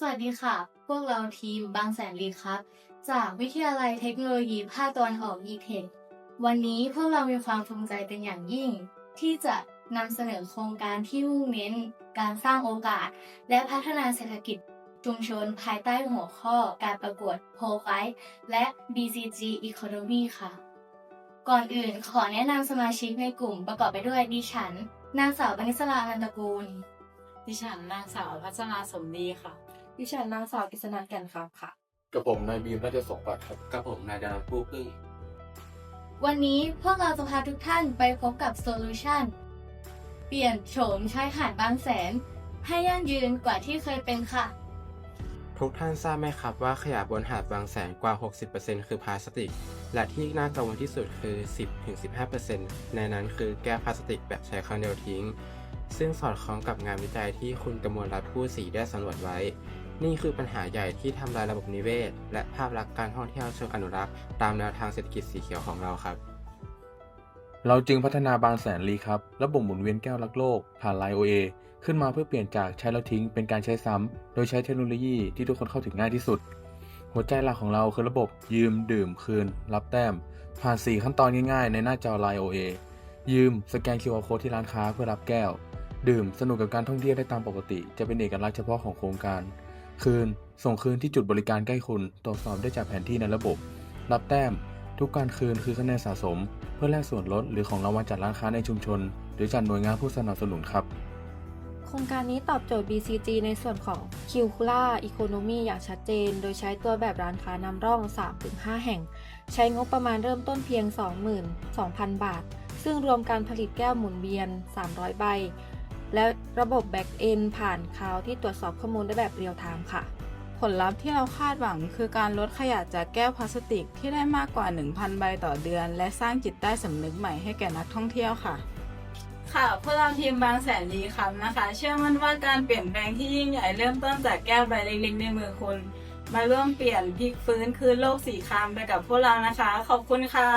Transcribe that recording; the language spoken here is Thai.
สวัสดีค่ะ พวกเราทีมบางแสนลีครับ จากวิทยาลัยเทคโนโลยีภาคตะวันออกอีเทควันนี้พวกเรามีความภูมิใจเป็นอย่างยิ่ง ที่จะนำเสนอโครงการที่มุ่งเน้น การสร้างโอกาส และพัฒนาเศรษฐกิจชุมชนภายใต้หัวข้อการประกวดโพลไฟและ BCG Economy ค่ะ ก่อนอื่นขอแนะนำสมาชิกในกลุ่มประกอบไปด้วยดิฉัน นางสาวบณิสราอนันตกูล ดิฉันนางสาวพัฒนาสมดีค่ะ ดิฉันนางสาวกฤษณาแก่นคำค่ะ กับผมนายบีมราชสมบัติครับ กับผมนายดารันผู้พึ่ง วันนี้พวกเราจะพาทุกท่านไปพบกับโซลูชันเปลี่ยนโฉมชายหาดบางแสน ให้ยั่งยืนกว่าที่เคยเป็นค่ะ ทุกท่านทราบไหมครับว่าขยะบนหาดบางแสนกว่า 60%คือพลาสติก และที่น่ากังวลที่สุดคือ 10-15%ในนั้นคือแก้วพลาสติกแบบใช้ครั้งเดียวทิ้งซึ่งสอดคล้องกับงานวิจัยที่คุณกมลรัตน์ผู้ศรีได้สำรวจไว้ นี่คือปัญหาใหญ่ที่ทำลายระบบนิเวศ และภาพลักษณ์การท่องเที่ยวเชิงอนุรักษ์ ตามแนวทางเศรษฐกิจสีเขียวของเราครับ เราจึงพัฒนาบางแสนรีครับ ระบบหมุนเวียนแก้วรักโลก ผ่านไลโอเอขึ้นมาเพื่อเปลี่ยนจากใช้แล้วทิ้งเป็นการใช้ซ้ำโดยใช้เทคโนโลยีที่ทุกคนเข้าถึงง่ายที่สุด หัวใจหลักของเราคือระบบยืมดื่มคืน รับแต้ม ผ่าน 4 ขั้นตอนง่ายๆ ในหน้าจอ Line OA ยืมสแกน QR Code ที่ร้านค้าเพื่อรับแก้ว ดื่มสนุกกับการท่องเที่ยวได้ตามปกติ จะเป็นเอกลักษณ์เฉพาะของโครงการ คืน ส่งคืนที่จุดบริการใกล้คุณ ตรวจสอบได้จากแผนที่ในระบบ รับแต้ม ทุกการคืนคือคะแนนสะสม เพื่อแลกส่วนลดหรือของรางวัลจากร้านค้าในชุมชน หรือจากหน่วยงานผู้สนับสนุนครับ โครงการนี้ตอบโจทย์ BCG ในส่วนของ c i r c u l a r Economy อย่างชัดเจน โดยใช้ตัวแบบร้านค้านำร่อง 3-5 แห่ง ใช้งบประมาณเริ่มต้นเพียง 22,000 บาท ซึ่งรวมการผลิตแก้วหมุนเวียน 300 ใบ และระบบ Back End ผ่านคลาวที่ตรวจสอบข้อมูลได้แบบเรียลไทม์ค่ะ ผลลัพธ์ที่เราคาดหวังคือการลดขยะจากแก้วพลาสติกที่ได้มากกว่า 1,000 ใบต่อเดือน และสร้างจิตใต้สำนึกใหม่ให้แก่นักท่องเที่ยวค่ะ ค่ะพวกเราทีมบางแสนดีครับนะคะ เชื่อมั่นว่าการเปลี่ยนแปลงที่ยิ่งใหญ่เริ่มต้นจากแก้วใบเล็กๆในมือคุณมาร่วมเปลี่ยนพลิกฟื้นคืนโลกสีครามไปกับพวกเรานะคะ ขอบคุณค่ะ